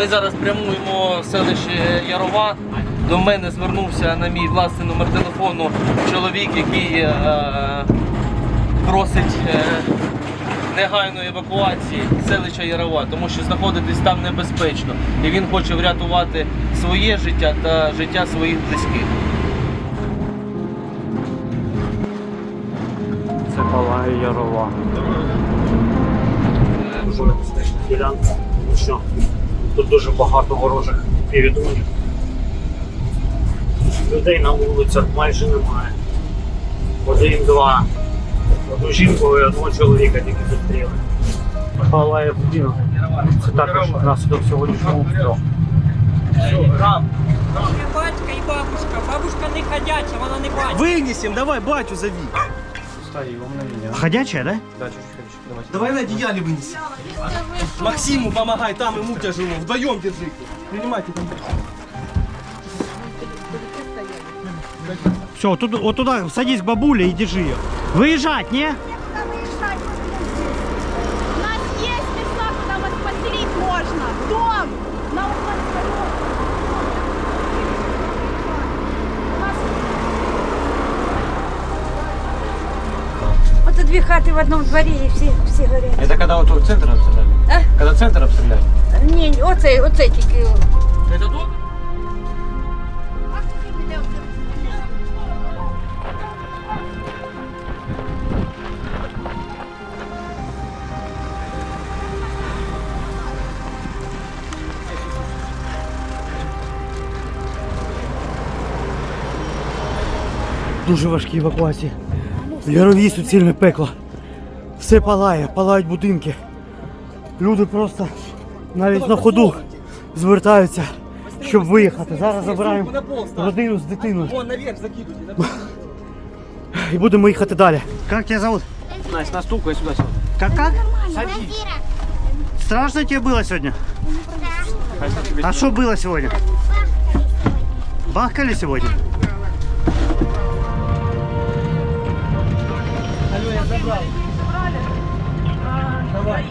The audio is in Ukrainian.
Ми зараз прямуємо в селище Ярова. До мене звернувся на мій власний номер телефону чоловік, який е, просить е, негайної евакуації селища Ярова, тому що знаходитись там небезпечно. І він хоче врятувати своє життя та життя своїх близьких. Це палає Ярова. дуже небезпечна ділянка, тому що тут дуже багато ворожих півдронів. Людей на вулицях майже немає. Один-два. Одну жінку і одного чоловіка тільки зустріли. Палає будинок. Це також наслідок сьогоднішнього обстрілу. І батька, і бабушка. Бабушка не ходяча, вона не бачить. Вынесем, давай батю зови. Ходячая, да? Давай на одеяле вынеси. Максиму помогай, там ему тяжело. Вдвоем держи. Принимайте там. Все, тут, вот туда садись к бабуле и держи ее. Выезжать, не? две хаты в одном дворе и все, все горят. Это когда вот тут центр обстреляли? А? Когда центр обстреляли? Ні, оце, оце тільки. Це тут? Дуже важкі евакуації. В Ярові суцільне пекло. Все палає, палають будинки. Люди просто навіть на ходу звертаються, щоб виїхати. Зараз забираємо родину з дитиною Вон наверх закидывайте. і будемо їхати далі. Як тебе зовут? Настя, настукай сюда. сюда. Как как? Страшно тебе было сегодня? А что было сегодня? Бахкали сегодня? Алло, я забрал. Давай.